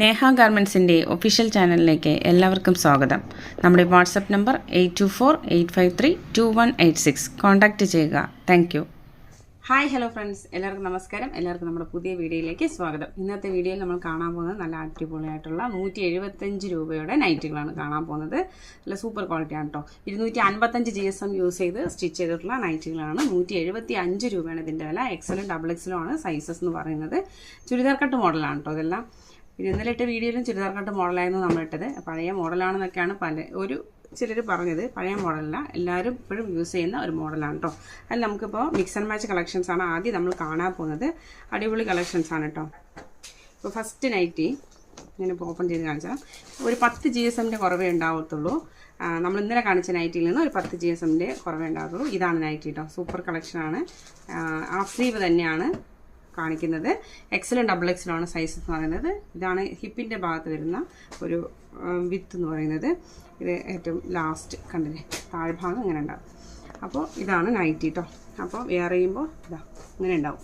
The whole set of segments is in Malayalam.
നേഹ ഗാർമെൻസിന്റെ ഒഫീഷ്യൽ ചാനലിലേക്ക് എല്ലാവർക്കും സ്വാഗതം. നമ്മുടെ WhatsApp number eight two four eight five three two one eight six. Contact ചെയ്യുക. Thank you hi hello friends എല്ലാവർക്കും നമസ്കാരം. എല്ലാവർക്കും നമ്മുടെ പുതിയ വീഡിയോയിലേക്ക് സ്വാഗതം. ഇന്നത്തെ വീഡിയോയിൽ നമ്മൾ കാണാൻ പോകുന്നത് നല്ല അടിപൊളിയായിട്ടുള്ള നൂറ്റി എഴുപത്തഞ്ച് രൂപയുടെ നൈറ്റുകളാണ് കാണാൻ പോകുന്നത്. നല്ല സൂപ്പർ ക്വാളിറ്റിയാണ് കേട്ടോ ഇരുന്നൂറ്റി അൻപത്തഞ്ച് ജി എസ് എം യൂസ് ചെയ്ത് സ്റ്റിച്ച് ചെയ്തിട്ടുള്ള നൈറ്റുകളാണ്. നൂറ്റി എഴുപത്തി അഞ്ച് രൂപയാണ് ഇതിന്റെ വില എക്സലും ഡബിൾ എക്സലും ആണ് സൈസസ് എന്ന് പറയുന്നത്. ചുരിദാർ കട്ട് മോഡലാണ് കേട്ടോ ഇതെല്ലാം. ഇന്നലെ ഇട്ട വീഡിയോയിലും ചുരിദാർ കട്ട് മോഡലായിരുന്നു നമ്മളിട്ടത് പഴയ മോഡലാണെന്നൊക്കെയാണ് പല ഒരു ചിലർ പറഞ്ഞത്. പഴയ മോഡലല്ല. എല്ലാവരും ഇപ്പോഴും യൂസ് ചെയ്യുന്ന ഒരു മോഡലാണ് കേട്ടോ അതിൽ നമുക്കിപ്പോൾ മിക്സ് ആൻഡ് മാച്ച് കളക്ഷൻസ് ആണ് ആദ്യം നമ്മൾ കാണാൻ പോകുന്നത്. അടിപൊളി കളക്ഷൻസ് ആണ് കേട്ടോ ഇപ്പോൾ ഫസ്റ്റ് നൈറ്റി ഞാനിപ്പോൾ ഓപ്പൺ ചെയ്ത് കാണിച്ചാൽ ഒരു പത്ത് ജി എസ് എമ്മിന്റെ കുറവേ ഉണ്ടാവത്തുള്ളൂ. നമ്മൾ ഇന്നലെ കാണിച്ച നൈറ്റിയിൽ നിന്ന് ഒരു പത്ത് ജി എസ് എമ്മിന്റെ കുറവേ ഉണ്ടാവത്തുള്ളൂ. ഇതാണ് നൈറ്റി കേട്ടോ സൂപ്പർ കളക്ഷനാണ് ആ സ്ലീവ് തന്നെയാണ്. കാണിക്കുന്നത്. എക്സലും ഡബിൾ എക്സലും ആണ് സൈസ് എന്ന് പറയുന്നത്. ഇതാണ് ഹിപ്പിന്റെ ഭാഗത്ത് വരുന്ന ഒരു വിത്ത് എന്ന് പറയുന്നത്. ഇത് ഏറ്റവും ലാസ്റ്റ് കണ്ടില്ലേ? താഴ്ഭാഗം ഇങ്ങനെ ഉണ്ടാവും. അപ്പോൾ ഇതാണ് നൈറ്റി കേട്ടോ അപ്പോൾ വെയർ ചെയ്യുമ്പോൾ ഇതാ ഇങ്ങനെ ഉണ്ടാവും.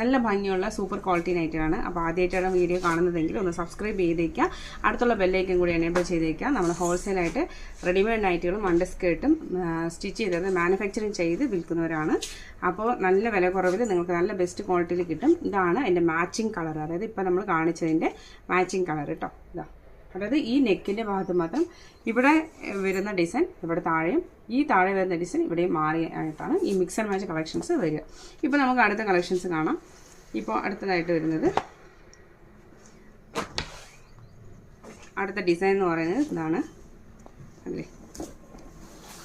നല്ല ഭംഗിയുള്ള സൂപ്പർ ക്വാളിറ്റി നൈറ്റിയാണ് അപ്പോൾ ആദ്യമായിട്ടാണ് വീഡിയോ കാണുന്നതെങ്കിൽ ഒന്ന് സബ്സ്ക്രൈബ് ചെയ്തേക്കുക അടുത്തുള്ള ബെല്ലേക്കും കൂടി എനേബിൾ ചെയ്തേക്കുക നമ്മൾ ഹോൾസെയിലായിട്ട് റെഡിമെയ്ഡ് നൈറ്റുകളും അണ്ടർ സ്കേർട്ടും സ്റ്റിച്ച് ചെയ്തത് മാനുഫാക്ചറിങ് ചെയ്ത് വിൽക്കുന്നവരാണ്. അപ്പോൾ നല്ല വില കുറവിൽ നിങ്ങൾക്ക് നല്ല ബെസ്റ്റ് ക്വാളിറ്റിയിൽ കിട്ടും. ഇതാണ് അതിന്റെ മാച്ചിങ് കളർ അതായത് ഇപ്പോൾ നമ്മൾ കാണിച്ചതിന്റെ മാച്ചിങ് കളർ കേട്ടോ ഇതാ അതായത് ഈ നെക്കിന്റെ ഭാഗത്ത് മാത്രം ഇവിടെ വരുന്ന ഡിസൈൻ ഇവിടെ താഴെയും ഈ താഴെ വരുന്ന ഡിസൈൻ ഇവിടെയും മാറിയായിട്ടാണ് ഈ മിക്സ് ആൻഡ് മാച്ച് കളക്ഷൻസ് വരിക. ഇപ്പോൾ നമുക്ക് അടുത്ത കളക്ഷൻസ് കാണാം. ഇപ്പോൾ അടുത്തതായിട്ട് വരുന്നത് അടുത്ത ഡിസൈൻ എന്ന് പറയുന്നത് ഇതാണ്. അല്ലേ?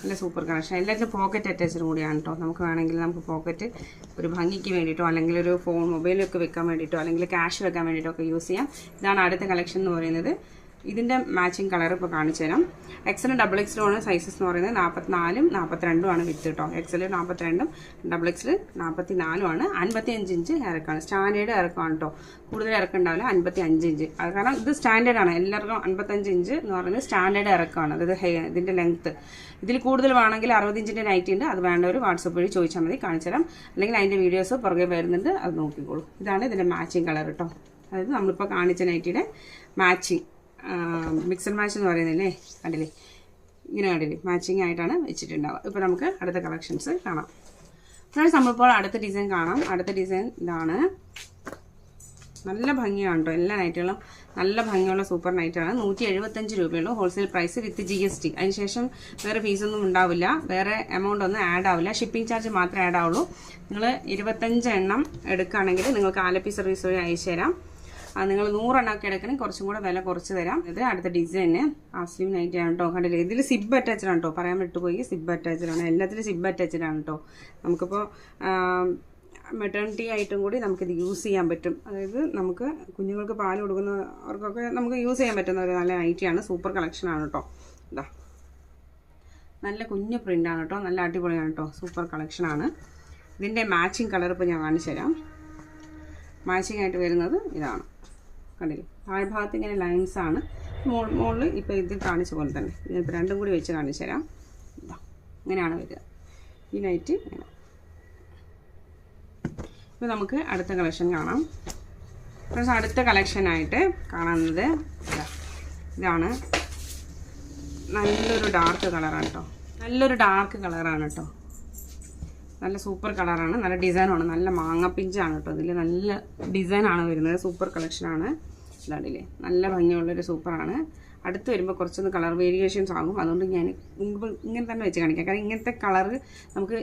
നല്ല സൂപ്പർ കളക്ഷൻ എല്ലാത്തിലും പോക്കറ്റ് അറ്റാച്ച്ഡ് കൂടിയാണ് കേട്ടോ നമുക്ക് വേണമെങ്കിൽ നമുക്ക് പോക്കറ്റ് ഒരു ഭംഗിക്ക് വേണ്ടിയിട്ടോ അല്ലെങ്കിൽ ഒരു ഫോൺ മൊബൈലൊക്കെ വെക്കാൻ വേണ്ടിയിട്ടോ അല്ലെങ്കിൽ ക്യാഷ് വെക്കാൻ വേണ്ടിയിട്ടോ ഒക്കെ യൂസ് ചെയ്യാം. ഇതാണ് അടുത്ത കളക്ഷൻ എന്ന് പറയുന്നത്. ഇതിന്റെ മാച്ചിങ് കളർ ഇപ്പോൾ കാണിച്ചു തരാം. എക്സലും ഡബിൾ എക്സലും ആണ് സൈസസ് എന്ന് പറയുന്നത്. നാൽപ്പത്തിനാലും നാൽപ്പത്തിരണ്ടുമാണ് വിത്ത് കേട്ടോ എക്സൽ നാൽപ്പത്തിരണ്ടും ഡബിൾ എക്സൽ നാൽപ്പത്തി നാലും ആണ്. അൻപത്തി അഞ്ച് ഇഞ്ച് ഇറക്കാണ് സ്റ്റാൻഡേർഡ് ഇറക്കമാണ് കേട്ടോ കൂടുതൽ ഇറക്കം ഉണ്ടാവില്ല അൻപത്തി അഞ്ച് ഇഞ്ച്. അത് കാരണം ഇത് സ്റ്റാൻഡേർഡ് ആണ്. എല്ലാവർക്കും അൻപത്തഞ്ച് ഇഞ്ച് എന്ന് പറയുന്നത് സ്റ്റാൻഡേർഡ് ഇറക്കമാണ് അതായത് ഇതിന്റെ ലെങ്ത്ത് ഇതിൽ കൂടുതൽ വേണമെങ്കിൽ അറുപത് ഇഞ്ചിന്റെ നൈറ്റ് ഉണ്ട്. അത് വേണ്ടവർ വാട്സപ്പ് വഴി ചോദിച്ചാൽ മതി കാണിച്ചു തരാം. അല്ലെങ്കിൽ അതിന്റെ വീഡിയോസ് പുറകെ വരുന്നുണ്ട് അത് നോക്കിക്കോളൂ. ഇതാണ് ഇതിന്റെ മാച്ചിങ് കളർ കേട്ടോ അതായത് നമ്മളിപ്പോൾ കാണിച്ച നൈറ്റിയുടെ മാച്ചിങ് മിക്സഡ് മാച്ച് എന്ന് പറയുന്നില്ലേ? കണ്ടില്ലേ? ഇങ്ങനെ കണ്ടില്ലേ? മാച്ചിങ് ആയിട്ടാണ് വെച്ചിട്ടുണ്ടാവുക. ഇപ്പോൾ നമുക്ക് അടുത്ത കളക്ഷൻസ് കാണാം. ഫ്രണ്ട്സ് നമ്മളിപ്പോൾ അടുത്ത ഡിസൈൻ കാണാം. അടുത്ത ഡിസൈൻ ഇതാണ്. നല്ല ഭംഗിയാണ് കേട്ടോ എല്ലാ നൈറ്റുകളും നല്ല ഭംഗിയുള്ള സൂപ്പർ നൈറ്റാണ് നൂറ്റി എഴുപത്തഞ്ച് രൂപയുള്ളൂ. Wholesale price with G S T അതിനുശേഷം വേറെ ഫീസൊന്നും ഉണ്ടാവില്ല. വേറെ എമൗണ്ട് ഒന്നും ആഡ് ആവില്ല. ഷിപ്പിംഗ് ചാർജ് മാത്രമേ ആഡ് ആവുള്ളൂ. നിങ്ങൾ ഇരുപത്തഞ്ച് എണ്ണം എടുക്കുകയാണെങ്കിൽ നിങ്ങൾക്ക് ആലപ്പി സർവീസ് വഴി അയച്ചു തരാം നിങ്ങൾ നൂറെണ്ണമൊക്കെ എടുക്കണമെങ്കിൽ കുറച്ചും കൂടെ വില കുറച്ച് തരാം. ഇത് അടുത്ത ഡിസൈന് ആസ്ലിം നൈറ്റ് ആണ് കേട്ടോ കണ്ടില്ലേ? ഇതിൽ സിബ് അറ്റാച്ച്ഡ് ആണ് കേട്ടോ പറയാൻ വിട്ടുപോയി സിബ് അറ്റാച്ച്ഡ് ആണ്. എല്ലാത്തിലും സിബ് അറ്റാച്ച്ഡ് ആണ് കേട്ടോ നമുക്കിപ്പോൾ മെറ്റേണിറ്റി ആയിട്ടും കൂടി നമുക്കിത് യൂസ് ചെയ്യാൻ പറ്റും. അതായത് നമുക്ക് കുഞ്ഞുങ്ങൾക്ക് പാൽ കൊടുക്കുന്നവർക്കൊക്കെ നമുക്ക് യൂസ് ചെയ്യാൻ പറ്റുന്ന ഒരു നല്ല നൈറ്റിയാണ് സൂപ്പർ കളക്ഷനാണ് കേട്ടോ ഇതാ നല്ല കുഞ്ഞു പ്രിന്റാണ് കേട്ടോ നല്ല അടിപൊളിയാണ് കേട്ടോ സൂപ്പർ കളക്ഷനാണ് ഇതിന്റെ മാച്ചിങ് കളർ ഇപ്പോൾ ഞാൻ കാണിച്ചു തരാം മാച്ചിങ് ആയിട്ട് വരുന്നത് ഇതാണ്. കണ്ടില്ലേ? താഴ്ഭാഗത്ത് ഇങ്ങനെ ലൈൻസ് ആണ്. മോൾ മുകളിൽ ഇപ്പോൾ ഇതിൽ കാണിച്ച പോലെ തന്നെ. ഇതിപ്പോൾ രണ്ടും കൂടി വെച്ച് കാണിച്ചു തരാം. ഇതാ ഇങ്ങനെയാണ് വരിക. ഈ നൈറ്റ് ഇപ്പോൾ നമുക്ക് അടുത്ത കളക്ഷൻ കാണാം. ഫ്രണ്ട്സ് അടുത്ത കളക്ഷനായിട്ട് കാണുന്നത് ഇതാ. ഇതാണ്. നല്ലൊരു ഡാർക്ക് കളറാണ് കേട്ടോ നല്ലൊരു ഡാർക്ക് കളറാണ് കേട്ടോ നല്ല സൂപ്പർ കളറാണ് നല്ല ഡിസൈനാണ് നല്ല മാങ്ങ പിഞ്ചാണ് കേട്ടോ ഇതിൽ നല്ല ഡിസൈനാണ് വരുന്നത്. സൂപ്പർ കളക്ഷനാണ് ഇതാണ്ടില്ലേ നല്ല ഭംഗിയുള്ളൊരു സൂപ്പറാണ്. അടുത്ത് വരുമ്പോൾ കുറച്ചൊന്ന് കളർ വേരിയേഷൻസ് ആകും. അതുകൊണ്ട് ഞാൻ ഇങ്ങനെ തന്നെ വെച്ച് കാണിക്കാം. കാരണം ഇങ്ങനത്തെ കളറ് നമുക്ക്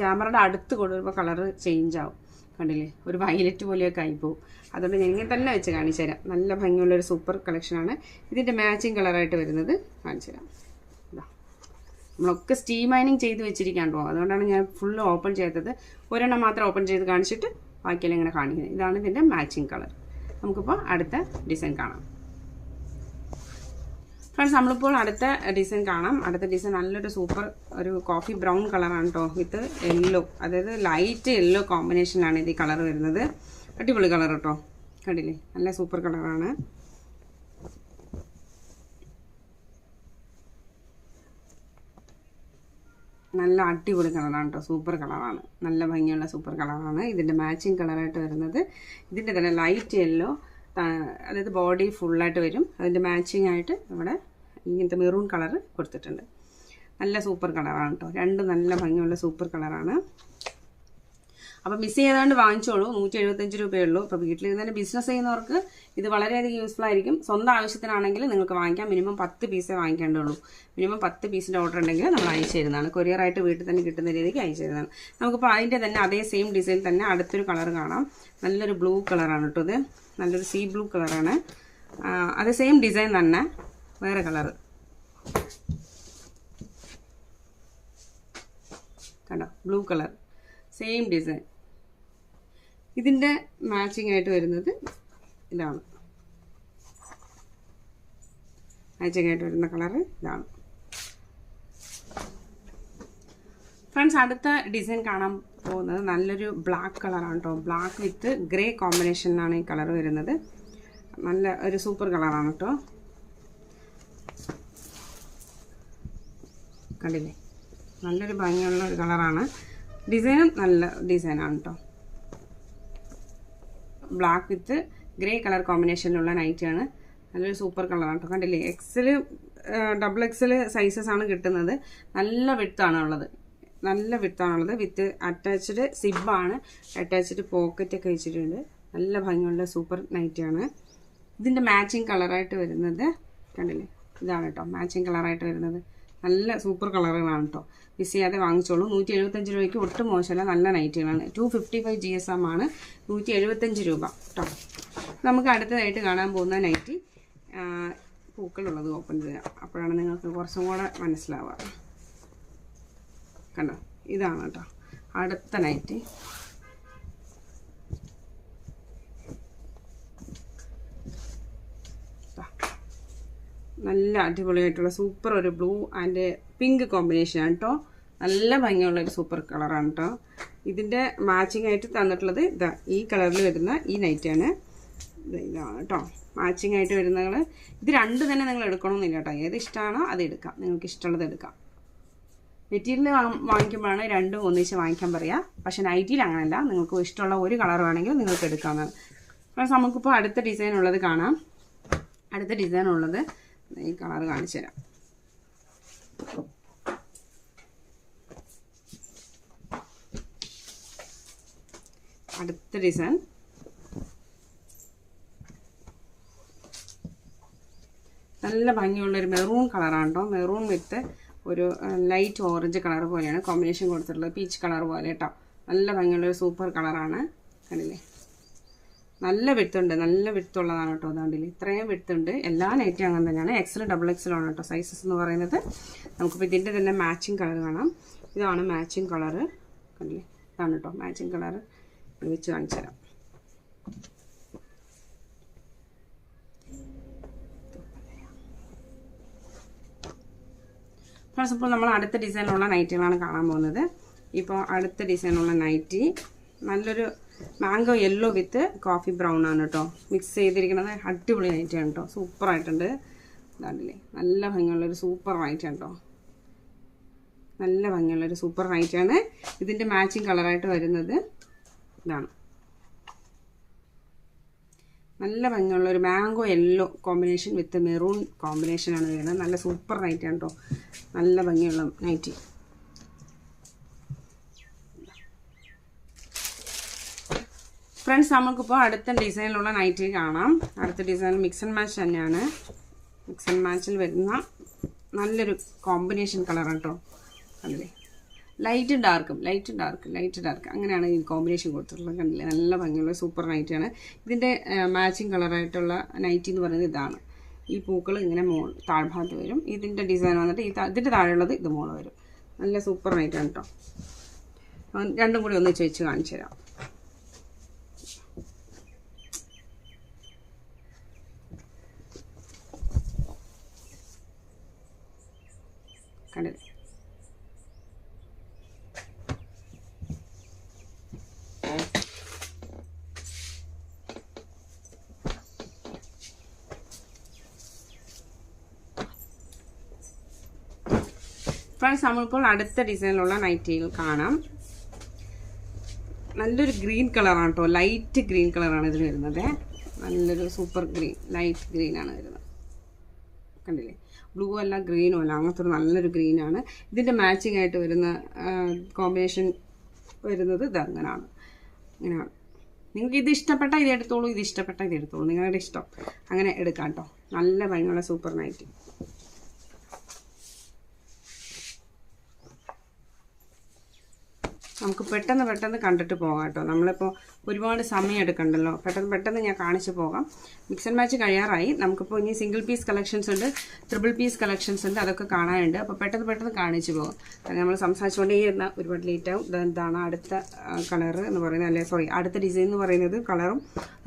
ക്യാമറയുടെ അടുത്ത് കൊണ്ടുവരുമ്പോൾ കളർ ചേഞ്ച് ആവും. കണ്ടില്ലേ? ഒരു വയലറ്റ് പോലെയൊക്കെ ആയിപ്പോവും. അതുകൊണ്ട് ഞാൻ ഇങ്ങനെ തന്നെ വെച്ച് കാണിച്ചു തരാം. നല്ല ഭംഗിയുള്ളൊരു സൂപ്പർ കളക്ഷനാണ് ഇതിന്റെ മാച്ചിങ് കളറായിട്ട് വരുന്നത് കാണിച്ചു തരാം. നമ്മളൊക്കെ സ്റ്റീം മൈനിങ് ചെയ്ത് വെച്ചിരിക്കാണ്ടോ അതുകൊണ്ടാണ് ഞാൻ ഫുള്ള് ഓപ്പൺ ചെയ്തത്. ഒരെണ്ണം മാത്രം ഓപ്പൺ ചെയ്ത് കാണിച്ചിട്ട് ബാക്കിയെല്ലാം ഇങ്ങനെ കാണിക്കുന്നത്. ഇതാണ് ഇതിന്റെ മാച്ചിങ് കളർ നമുക്കിപ്പോൾ അടുത്ത ഡിസൈൻ കാണാം. ഫ്രണ്ട്സ് നമ്മളിപ്പോൾ അടുത്ത ഡിസൈൻ കാണാം. അടുത്ത ഡിസൈൻ നല്ലൊരു സൂപ്പർ ഒരു കോഫി ബ്രൗൺ കളറാണ് കേട്ടോ വിത്ത് യെല്ലോ അതായത് ലൈറ്റ് യെല്ലോ കോമ്പിനേഷനിലാണ് ഇത് ഈ കളർ വരുന്നത്. അടിപൊളി കളർ കേട്ടോ കണ്ടില്ലേ? നല്ല സൂപ്പർ കളറാണ് നല്ല അടിപൊളി കളറാണ് കേട്ടോ സൂപ്പർ കളറാണ് നല്ല ഭംഗിയുള്ള സൂപ്പർ കളറാണ് ഇതിന്റെ മാച്ചിങ് കളറായിട്ട് വരുന്നത്. ഇതിന്റെ തന്നെ ലൈറ്റ് യെല്ലോ അതായത് ബോഡി ഫുള്ളായിട്ട് വരും. അതിന്റെ മാച്ചിങ് ആയിട്ട് ഇവിടെ ഇങ്ങനത്തെ മെറൂൺ കളർ കൊടുത്തിട്ടുണ്ട്. നല്ല സൂപ്പർ കളറാണ് കേട്ടോ രണ്ടും നല്ല ഭംഗിയുള്ള സൂപ്പർ കളറാണ് അപ്പോൾ മിസ് ചെയ്താണ്ട് വാങ്ങിച്ചോളൂ. നൂറ്റി എഴുപത്തഞ്ച് രൂപയേ ഉള്ളൂ. അപ്പോൾ വീട്ടിലിരുന്ന് തന്നെ ബിസിനസ് ചെയ്യുന്നവർക്ക് ഇത് വളരെയധികം യൂസ്ഫുൾ ആയിരിക്കും. സ്വന്തം ആവശ്യത്തിനാണെങ്കിൽ നിങ്ങൾക്ക് വാങ്ങിക്കാം. മിനിമം പത്ത് പീസേ വാങ്ങിക്കേണ്ടുള്ളൂ. മിനിമം പത്ത് പീസിന്റെ ഓർഡർ ഉണ്ടെങ്കിൽ നമ്മൾ അയച്ചു തരുന്നതാണ്. കൊറിയറായിട്ട് വീട്ടിൽ തന്നെ കിട്ടുന്ന രീതിക്ക് അയച്ചു തരുന്നതാണ്. നമുക്കിപ്പോൾ അതിന്റെ തന്നെ അതേ സെയിം ഡിസൈൻ തന്നെ അടുത്തൊരു കളർ കാണാം. നല്ലൊരു ബ്ലൂ കളറാണ് കേട്ടോ ഇത്. നല്ലൊരു സീ ബ്ലൂ കളറാണ് അത് സെയിം ഡിസൈൻ തന്നെ. വേറെ കളറ് കണ്ടോ? ബ്ലൂ കളർ സെയിം ഡിസൈൻ ഇതിന്റെ മാച്ചിങ് ആയിട്ട് വരുന്നത് ഇതാണ്. മാച്ചിങ് ആയിട്ട് വരുന്ന കളറ് ഇതാണ്. ഫ്രണ്ട്സ് അടുത്ത ഡിസൈൻ കാണാൻ പോകുന്നത് നല്ലൊരു ബ്ലാക്ക് കളറാണ് കേട്ടോ ബ്ലാക്ക് വിത്ത് ഗ്രേ കോമ്പിനേഷനിലാണ് ഈ കളർ വരുന്നത്. നല്ല ഒരു സൂപ്പർ കളറാണ് കേട്ടോ കണ്ടില്ലേ? നല്ലൊരു ഭംഗിയുള്ള ഒരു കളറാണ് ഡിസൈനും നല്ല ഡിസൈനാണ് കേട്ടോ ബ്ലാക്ക് വിത്ത് ഗ്രേ കളർ കോമ്പിനേഷനിലുള്ള നൈറ്റിയാണ് നല്ലൊരു സൂപ്പർ കളറാണ് കേട്ടോ കണ്ടില്ലേ? എക്സൽ ഡബിൾ എക്സൽ സൈസസ് ആണ് കിട്ടുന്നത്. നല്ല വിട്ടാണ് ഉള്ളത്. നല്ല വിത്താണുള്ളത് വിത്ത് അറ്റാച്ച്ഡ് സിബാണ് അറ്റാച്ച്ഡ് പോക്കറ്റ് ഒക്കെ വെച്ചിട്ടുണ്ട്. നല്ല ഭംഗിയുള്ള സൂപ്പർ നൈറ്റിയാണ് ഇതിന്റെ മാച്ചിങ് കളറായിട്ട് വരുന്നത് കണ്ടില്ലേ? ഇതാണ് കേട്ടോ മാച്ചിങ് കളറായിട്ട് വരുന്നത്. നല്ല സൂപ്പർ കളറുകളാണ് കേട്ടോ മിസ് ചെയ്യാതെ വാങ്ങിച്ചോളൂ. നൂറ്റി എഴുപത്തഞ്ച് രൂപയ്ക്ക് ഒട്ടും മോശമല്ല നല്ല നൈറ്റുകളാണ്. Two fifty five G S M ആണ് നൂറ്റി എഴുപത്തഞ്ച് രൂപ കേട്ടോ നമുക്ക് അടുത്തതായിട്ട് കാണാൻ പോകുന്ന നൈറ്റി പൂക്കളുള്ളത് ഓപ്പൺ ചെയ്യാം. അപ്പോഴാണ് നിങ്ങൾക്ക് കുറച്ചും കൂടെ മനസ്സിലാവുക. കണ്ടോ? ഇതാണ് കേട്ടോ അടുത്ത നൈറ്റി. നല്ല അടിപൊളിയായിട്ടുള്ള സൂപ്പർ ഒരു ബ്ലൂ ആൻഡ് പിങ്ക് കോമ്പിനേഷൻ ആണ് കേട്ടോ നല്ല ഭംഗിയുള്ള ഒരു സൂപ്പർ കളറാണ് കേട്ടോ ഇതിന്റെ മാച്ചിങ് ആയിട്ട് തന്നിട്ടുള്ളത് ഇതാ ഈ കളറിൽ വരുന്ന ഈ നൈറ്റാണ് ഇത് ഇതാണ് കേട്ടോ മാച്ചിങ് ആയിട്ട് വരുന്നവൾ ഇത് രണ്ട് തന്നെ നിങ്ങൾ എടുക്കണമെന്നില്ല കേട്ടോ ഏത് ഇഷ്ടമാണോ അത് എടുക്കാം. നിങ്ങൾക്ക് ഇഷ്ടമുള്ളത് എടുക്കാം. മെറ്റീരിയൽ വാങ്ങിക്കുമ്പോഴാണ് രണ്ടും ഒന്നിച്ച് വാങ്ങിക്കാൻ പറയുക പക്ഷേ നൈറ്റിയിൽ അങ്ങനെയല്ല നിങ്ങൾക്ക് ഇഷ്ടമുള്ള ഒരു കളർ വേണമെങ്കിൽ നിങ്ങൾക്ക് എടുക്കാവുന്നതാണ്. ഫ്രണ്ട്സ് നമുക്കിപ്പോൾ അടുത്ത ഡിസൈൻ ഉള്ളത് കാണാം. അടുത്ത ഡിസൈൻ ഉള്ളത് ഈ കളർ കാണിച്ചു തരാം. അടുത്ത ഡിസൈൻ നല്ല ഭംഗിയുള്ളൊരു മെറൂൺ കളറാണ് കേട്ടോ മെറൂൺ വിത്ത് ഒരു ലൈറ്റ് ഓറഞ്ച് കളർ പോലെയാണ്. കോമ്പിനേഷൻ കൊടുത്തിട്ടുള്ളത് പീച്ച് കളർ പോലെ കേട്ടോ നല്ല ഭംഗിയുള്ളൊരു സൂപ്പർ കളറാണ് കണ്ടില്ലേ? നല്ല വിടുത്തുണ്ട് നല്ല വിടുത്തുള്ളതാണ് കേട്ടോ അതാണ്ടിൽ ഇത്രയും വിടുത്തുണ്ട് എല്ലാ നൈറ്റും അങ്ങനെ തന്നെയാണ്. എക്സൽ ഡബിൾ എക്സലാണ് കേട്ടോ സൈസസ് എന്ന് പറയുന്നത്. നമുക്കിപ്പോൾ ഇതിന്റെ തന്നെ മാച്ചിങ് കളർ കാണാം. ഇതാണ് മാച്ചിങ് കളർ കണ്ടില്ലേ? ഇതാണ് കേട്ടോ മാച്ചിങ് കളർ വെച്ച് കാണിച്ചു തരാം. ഫ്രണ്ട്സ് ഇപ്പോൾ നമ്മൾ അടുത്ത ഡിസൈനുള്ള നൈറ്റികളാണ് കാണാൻ പോകുന്നത്. ഇപ്പോൾ അടുത്ത ഡിസൈനുള്ള നൈറ്റി നല്ലൊരു mango yellow with coffee brown ആണ് കേട്ടോ. മിക്സ് ചെയ്തിരിക്കുന്നത് അടിപൊളി നൈറ്റിയാണ് കേട്ടോ. സൂപ്പറായിട്ടുണ്ട് ഇതാണ്ടില്ലേ. നല്ല ഭംഗിയുള്ളൊരു സൂപ്പർ നൈറ്റാണ് കേട്ടോ. നല്ല ഭംഗിയുള്ളൊരു സൂപ്പർ ആണ്. ഇതിന്റെ മാച്ചിങ് കളറായിട്ട് വരുന്നത് ഇതാണ്. നല്ല ഭംഗിയുള്ള ഒരു mango yellow combination with maroon കോമ്പിനേഷനാണ് വരുന്നത്. നല്ല സൂപ്പർ ആണ് കേട്ടോ. നല്ല ഭംഗിയുള്ള നൈറ്റി ഫ്രണ്ട്സ് നമുക്കിപ്പോൾ അടുത്ത ഡിസൈനിലുള്ള നൈറ്റി കാണാം. അടുത്ത ഡിസൈൻ മിക്സ് ആൻഡ് മാച്ച് തന്നെയാണ്. മിക്സ് ആൻഡ് മാച്ചിൽ വരുന്ന നല്ലൊരു കോമ്പിനേഷൻ കളറാണ് കേട്ടോ കണ്ടില്ലേ? ലൈറ്റ് ഡാർക്കും ലൈറ്റ് ഡാർക്ക് ലൈറ്റ് ഡാർക്ക് അങ്ങനെയാണ് ഈ കോമ്പിനേഷൻ കൊടുത്തിട്ടുള്ളത്. കണ്ടില്ലേ? നല്ല ഭംഗിയുള്ള സൂപ്പർ നൈറ്റിയാണ് ഇതിന്റെ മാച്ചിങ് കളറായിട്ടുള്ള നൈറ്റി എന്ന് പറയുന്നത് ഇതാണ്. ഈ പൂക്കൾ ഇങ്ങനെ മോൾ താഴ്ഭാഗത്ത് വരും. ഇതിന്റെ ഡിസൈൻ വന്നിട്ട് ഈ ഇതിന്റെ താഴെയുള്ളത് ഇത് മോൾ വരും. നല്ല സൂപ്പർ നൈറ്റാണ് കേട്ടോ രണ്ടും കൂടി ഒന്നിച്ച് വെച്ച് കാണിച്ചു തരാം കണ്ടില്ലേ ഫ്രണ്ട്സ് നമ്മളിപ്പോൾ അടുത്ത ഡിസൈനിലുള്ള നൈറ്റികൾ കാണാം. നല്ലൊരു ഗ്രീൻ കളറാണ് കേട്ടോ. ലൈറ്റ് ഗ്രീൻ കളറാണ് ഇതിന് വരുന്നത്. നല്ലൊരു സൂപ്പർ ഗ്രീൻ ലൈറ്റ് ഗ്രീനാണ് വരുന്നത്. കണ്ടില്ലേ? ബ്ലൂ അല്ല ഗ്രീനും അല്ല. അങ്ങനത്തെ ഒരു നല്ലൊരു ഗ്രീനാണ് ഇതിന്റെ മാച്ചിങ് ആയിട്ട് വരുന്ന കോമ്പിനേഷൻ വരുന്നത് ഇത് അങ്ങനെയാണ് ഇങ്ങനെയാണ് നിങ്ങൾക്ക് ഇത് ഇഷ്ടപ്പെട്ട ഇത് എടുത്തോളൂ ഇത് ഇഷ്ടപ്പെട്ട ഇത് എടുത്തോളൂ. നിങ്ങളുടെ ഇഷ്ടം. അങ്ങനെ എടുക്കാം കേട്ടോ. നല്ല ഭംഗിയുള്ള സൂപ്പർ നൈറ്റി. നമുക്ക് പെട്ടെന്ന് പെട്ടെന്ന് കണ്ടിട്ട് പോകാം കേട്ടോ. നമ്മളിപ്പോൾ ഒരുപാട് സമയം എടുക്കണ്ടല്ലോ. പെട്ടെന്ന് പെട്ടെന്ന് ഞാൻ കാണിച്ചു പോകാം. മിക്സ് ആൻഡ് മാച്ച് കഴിയാറായി. നമുക്കിപ്പോൾ ഇനി സിംഗിൾ പീസ് കളക്ഷൻസ് ഉണ്ട് ട്രിപ്പിൾ പീസ് കളക്ഷൻസ് ഉണ്ട് അതൊക്കെ കാണാനുണ്ട്. അപ്പോൾ പെട്ടെന്ന് പെട്ടെന്ന് കാണിച്ചു പോകാം. കാരണം നമ്മൾ സംസാരിച്ചുകൊണ്ടേ ഇരുന്ന ഒരുപാട് ലേറ്റ് ആവും. ഇത് എന്താണ് അടുത്ത കളർ എന്ന് പറയുന്നത്. അല്ലെ സോറി അടുത്ത ഡിസൈൻ എന്ന് പറയുന്നത് കളറും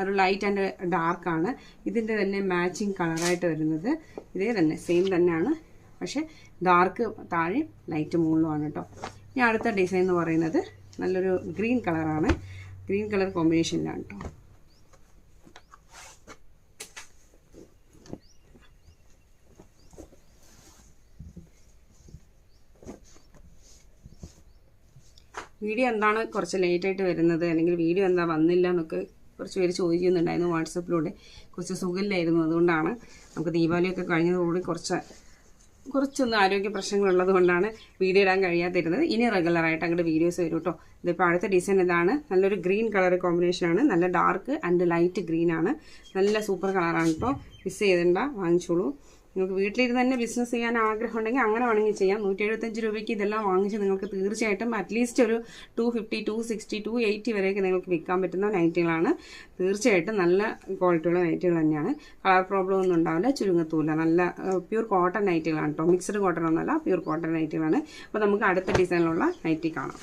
ഒരു ലൈറ്റ് ആൻഡ് ഡാർക്കാണ് ഇതിന്റെ തന്നെ മാച്ചിങ് കളറായിട്ട് വരുന്നത് ഇതേ തന്നെ സെയിം തന്നെയാണ്. പക്ഷേ ഡാർക്ക് താഴെ ലൈറ്റ് മുകളിലുമാണ് കേട്ടോ. ഇനി അടുത്ത ഡിസൈൻ എന്ന് പറയുന്നത് നല്ലൊരു ഗ്രീൻ കളറാണ് ഗ്രീൻ കളർ കോമ്പിനേഷനിലാണ് കേട്ടോ വീഡിയോ എന്താണ് കുറച്ച് ലേറ്റായിട്ട് വരുന്നത്? അല്ലെങ്കിൽ വീഡിയോ എന്താ വന്നില്ല എന്നൊക്കെ കുറച്ച് പേര് ചോദിക്കുന്നുണ്ടായിരുന്നു വാട്സപ്പിലൂടെ. കുറച്ച് സുഖമില്ലായിരുന്നു. അതുകൊണ്ടാണ് നമുക്ക് ദീപാവലിയൊക്കെ കഴിഞ്ഞതോടുകൂടി കുറച്ച് കുറച്ചൊന്ന് ആരോഗ്യ പ്രശ്നങ്ങളുള്ളത് കൊണ്ടാണ് വീഡിയോ ഇടാൻ കഴിയാതിരുന്നത്. ഇനി റെഗുലറായിട്ട് അങ്ങോട്ട് വീഡിയോസ് വരും കേട്ടോ ഇതിപ്പോൾ അടുത്ത ഡിസൈൻ ഇതാണ്. നല്ലൊരു ഗ്രീൻ കളർ കോമ്പിനേഷനാണ് നല്ല ഡാർക്ക് ആൻഡ് ലൈറ്റ് ഗ്രീൻ ആണ്. നല്ല സൂപ്പർ കളറാണ് കേട്ടോ മിസ് ചെയ്തിട്ടുണ്ട വാങ്ങിച്ചോളൂ. നിങ്ങൾക്ക് വീട്ടിലിരുന്ന് തന്നെ ബിസിനസ് ചെയ്യാൻ ആഗ്രഹം ഉണ്ടെങ്കിൽ അങ്ങനെ വേണമെങ്കിൽ ചെയ്യാം. നൂറ്റി എഴുപത്തഞ്ച് രൂപയ്ക്ക് ഇതെല്ലാം വാങ്ങിച്ച് നിങ്ങൾക്ക് തീർച്ചയായിട്ടും അറ്റ്ലീസ്റ്റ് ഒരു two fifty two sixty two eighty വരെയൊക്കെ നിങ്ങൾക്ക് വിൽക്കാൻ പറ്റുന്ന നൈറ്റികളാണ്. തീർച്ചയായിട്ടും നല്ല ക്വാളിറ്റിയുള്ള നൈറ്റുകൾ തന്നെയാണ്. കളർ പ്രോബ്ലം ഒന്നും ഉണ്ടാവില്ല ചുരുങ്ങത്തൂല നല്ല പ്യൂർ കോട്ടൺ നൈറ്റുകളാണ് കേട്ടോ മിക്സ്ഡ് കോട്ടൺ ഒന്നല്ല പ്യൂർ കോട്ടൺ നൈറ്റുകളാണ്. അപ്പോൾ നമുക്ക് അടുത്ത ഡിസൈനിലുള്ള നൈറ്റി കാണാം.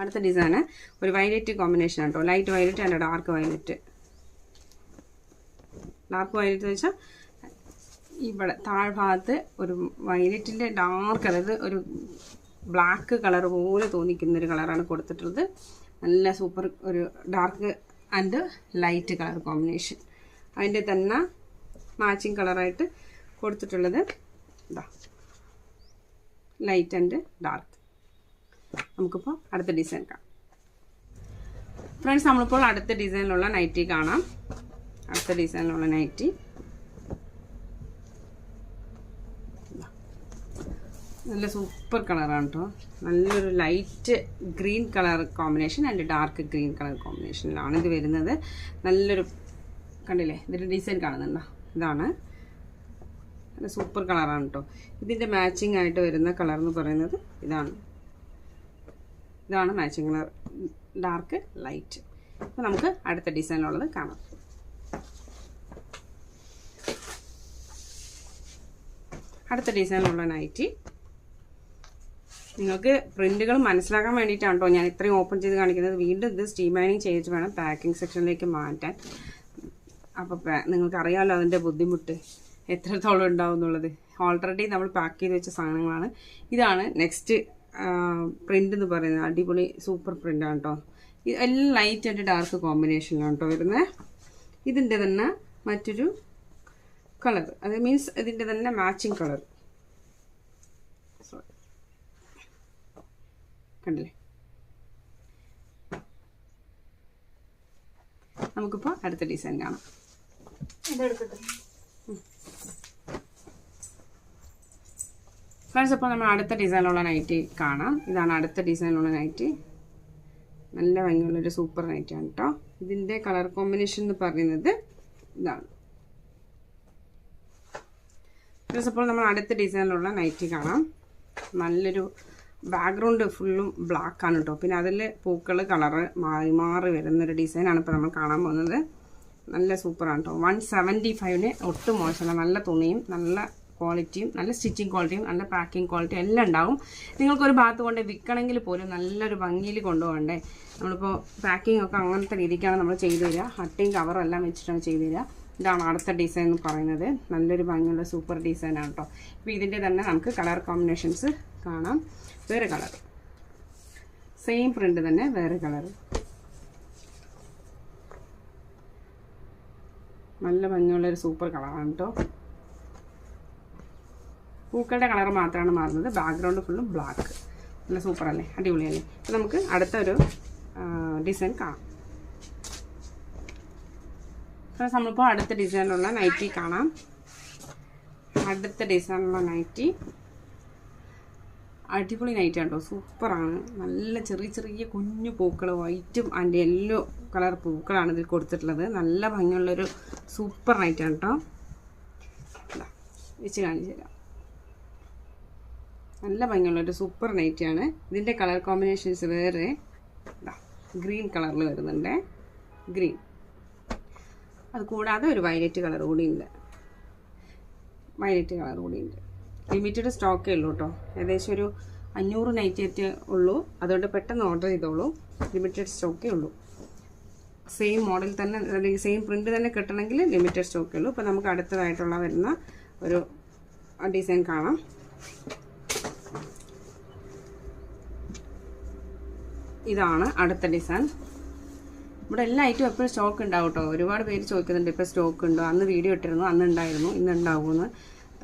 അടുത്ത ഡിസൈന് ഒരു വയലറ്റ് കോമ്പിനേഷൻ ആണ് കേട്ടോ light violet and dark violet dark violet എന്ന് വെച്ചാൽ ഇവിടെ താഴ്ഭാഗത്ത് ഒരു വയലറ്റിന്റെ ഡാർക്ക് അതായത് ഒരു ബ്ലാക്ക് കളർ പോലെ തോന്നിക്കുന്ന ഒരു കളറാണ് കൊടുത്തിട്ടുള്ളത്. നല്ല സൂപ്പർ ഒരു dark and light colour combination അതിന്റെ തന്നെ മാച്ചിങ് കളറായിട്ട് കൊടുത്തിട്ടുള്ളത് ഇതാ. ലൈറ്റ് ആൻഡ് ഡാർക്ക് നമുക്കിപ്പോൾ അടുത്ത ഡിസൈൻ കാണാം. ഫ്രണ്ട്സ് നമ്മളിപ്പോൾ അടുത്ത ഡിസൈനിലുള്ള നൈറ്റി കാണാം. അടുത്ത ഡിസൈനിലുള്ള നൈറ്റി. നല്ല സൂപ്പർ കളറാണ് കേട്ടോ നല്ലൊരു light green colour combination and dark green colour കോമ്പിനേഷനിലാണ് ഇത് വരുന്നത്. നല്ലൊരു കണ്ടില്ലേ? ഇതിന്റെ ഡിസൈൻ കാണുന്നുണ്ടോ? ഇതാണ്. നല്ല സൂപ്പർ കളറാണ് കേട്ടോ ഇതിന്റെ മാച്ചിങ് ആയിട്ട് വരുന്ന കളർ എന്ന് പറയുന്നത് ഇതാണ്. ഇതാണ് മാച്ചിങ് കളർ. ഡാർക്ക് ലൈറ്റ് അപ്പോൾ നമുക്ക് അടുത്ത ഡിസൈനിലുള്ളത് കാണാം. അടുത്ത ഡിസൈനിലുള്ള നൈറ്റി നിങ്ങൾക്ക് പ്രിന്റുകൾ മനസ്സിലാക്കാൻ വേണ്ടിയിട്ടാണ് കേട്ടോ ഞാൻ ഇത്രയും ഓപ്പൺ ചെയ്ത് കാണിക്കുന്നത്. വീണ്ടും ഇത് സ്റ്റീമൈനിങ് ചെയ്തിട്ട് വേണം പാക്കിംഗ് സെക്ഷനിലേക്ക് മാറ്റാൻ. അപ്പോൾ നിങ്ങൾക്ക് അറിയാമല്ലോ അതിന്റെ ബുദ്ധിമുട്ട് എത്രത്തോളം ഉണ്ടാവും എന്നുള്ളത്. ഓൾറെഡി നമ്മൾ പാക്ക് ചെയ്ത് വെച്ച സാധനങ്ങളാണ്. ഇതാണ് നെക്സ്റ്റ് പ്രിന്റ് എന്ന് പറയുന്നത്. അടിപൊളി സൂപ്പർ പ്രിന്റാണ് കേട്ടോ എല്ലാം ലൈറ്റ് ആൻഡ് ഡാർക്ക് കോമ്പിനേഷനിലാണ് കേട്ടോ വരുന്നത് ഇതിന്റെ തന്നെ മറ്റൊരു കളർ. അത് മീൻസ് ഇതിന്റെ തന്നെ മാച്ചിങ് കളർ. സോറി കണ്ടില്ലേ? നമുക്കിപ്പോൾ അടുത്ത ഡിസൈൻ കാണാം. ഫ്രണ്ട്സ് അപ്പോൾ നമ്മൾ അടുത്ത ഡിസൈനിലുള്ള നൈറ്റി കാണാം. ഇതാണ് അടുത്ത ഡിസൈനിലുള്ള നൈറ്റി നല്ല ഭംഗിയുള്ളൊരു സൂപ്പർ നൈറ്റാണ് കേട്ടോ ഇതിന്റെ കളർ കോമ്പിനേഷൻ എന്ന് പറയുന്നത് ഇതാണ്. ഫ്രണ്ട്സ് അപ്പോൾ നമ്മൾ അടുത്ത ഡിസൈനിലുള്ള നൈറ്റി കാണാം. നല്ലൊരു ബാക്ക്ഗ്രൗണ്ട് ഫുള്ളും ബ്ലാക്ക് ആണ് കേട്ടോ പിന്നെ അതിൽ പൂക്കൾ കളറ് മാറി മാറി വരുന്നൊരു ഡിസൈനാണ് ഇപ്പോൾ നമ്മൾ കാണാൻ പോകുന്നത്. നല്ല സൂപ്പറാണ് കേട്ടോ വൺ സെവന്റി ഫൈവിന് ഒട്ടും മോശമല്ല. നല്ല തുണിയും നല്ല ക്വാളിറ്റിയും നല്ല സ്റ്റിച്ചിങ് ക്വാളിറ്റിയും നല്ല പാക്കിംഗ് ക്വാളിറ്റിയും എല്ലാം ഉണ്ടാവും. നിങ്ങൾക്കൊരു ഭാഗത്ത് കൊണ്ട് വിൽക്കണമെങ്കിൽ പോലും നല്ലൊരു ഭംഗിയിൽ കൊണ്ടുപോകണ്ടേ. നമ്മളിപ്പോൾ പാക്കിംഗ് ഒക്കെ അങ്ങനത്തെ രീതിക്കാണ് നമ്മൾ ചെയ്തു തരിക. ഹട്ടിങ് കവറും എല്ലാം വെച്ചിട്ടാണ് ചെയ്തു തരിക. ഇതാണ് അടുത്ത ഡിസൈൻ എന്ന് പറയുന്നത്. നല്ലൊരു ഭംഗിയുള്ള സൂപ്പർ ഡിസൈനാണ് കേട്ടോ അപ്പോൾ ഇതിന്റെ തന്നെ നമുക്ക് കളർ കോമ്പിനേഷൻസ് കാണാം. വേറെ കളർ സെയിം പ്രിന്റ് തന്നെ വേറെ കളർ നല്ല ഭംഗിയുള്ളൊരു സൂപ്പർ കളറാണ് കേട്ടോ പൂക്കളുടെ കളർ മാത്രമാണ് മാറുന്നത്. ബാക്ക്ഗ്രൗണ്ട് ഫുള്ളും ബ്ലാക്ക് നല്ല സൂപ്പറല്ലേ അടിപൊളിയല്ലേ? അപ്പോൾ നമുക്ക് അടുത്തൊരു ഡിസൈൻ കാണാം. ഫ്രണ്ട്സ് നമ്മളിപ്പോൾ അടുത്ത ഡിസൈനിലുള്ള നൈറ്റി കാണാം. അടുത്ത ഡിസൈനിലുള്ള നൈറ്റി അടിപൊളി നൈറ്റ് കേട്ടോ സൂപ്പറാണ്. നല്ല ചെറിയ ചെറിയ കുഞ്ഞു പൂക്കൾ വൈറ്റും അതിന്റെ യെല്ലോ കളർ പൂക്കളാണ് ഇതിൽ കൊടുത്തിട്ടുള്ളത്. നല്ല ഭംഗിയുള്ളൊരു സൂപ്പർ നൈറ്റാണ് കേട്ടോ വെച്ച് കാണിച്ചു തരാം. നല്ല ഭംഗിയുള്ളൊരു സൂപ്പർ നൈറ്റിയാണ് ഇതിന്റെ കളർ കോമ്പിനേഷൻസ് വേറെ. ഗ്രീൻ കളറിൽ വരുന്നുണ്ട്. ഗ്രീൻ അത് കൂടാതെ ഒരു വയലറ്റ് കളർ കൂടി ഉണ്ട്. വയലറ്റ് കളർ കൂടി ഉണ്ട്. ലിമിറ്റഡ് സ്റ്റോക്കേ ഉള്ളൂ കേട്ടോ ഏകദേശം ഒരു അഞ്ഞൂറ് നൈറ്റ് ഉള്ളൂ. അതുകൊണ്ട് പെട്ടെന്ന് ഓർഡർ ചെയ്തോളൂ. ലിമിറ്റഡ് സ്റ്റോക്കേ ഉള്ളൂ. സെയിം മോഡൽ തന്നെ അല്ലെങ്കിൽ സെയിം പ്രിന്റ് തന്നെ കിട്ടണമെങ്കിൽ ലിമിറ്റഡ് സ്റ്റോക്കേ ഉള്ളൂ. അപ്പോൾ നമുക്ക് അടുത്തതായിട്ടുള്ള വരുന്ന ഒരു ഡിസൈൻ കാണാം. ഇതാണ് അടുത്ത ഡിസൈൻ ഇവിടെ എല്ലാ ഐറ്റവും എപ്പോഴും സ്റ്റോക്ക് ഉണ്ടാവും കേട്ടോ ഒരുപാട് പേര് ചോദിക്കുന്നുണ്ട് ഇപ്പോൾ സ്റ്റോക്ക് ഉണ്ടോ? അന്ന് വീഡിയോ ഇട്ടിരുന്നു അന്ന് ഉണ്ടായിരുന്നു ഇന്ന് ഉണ്ടാവുമെന്ന്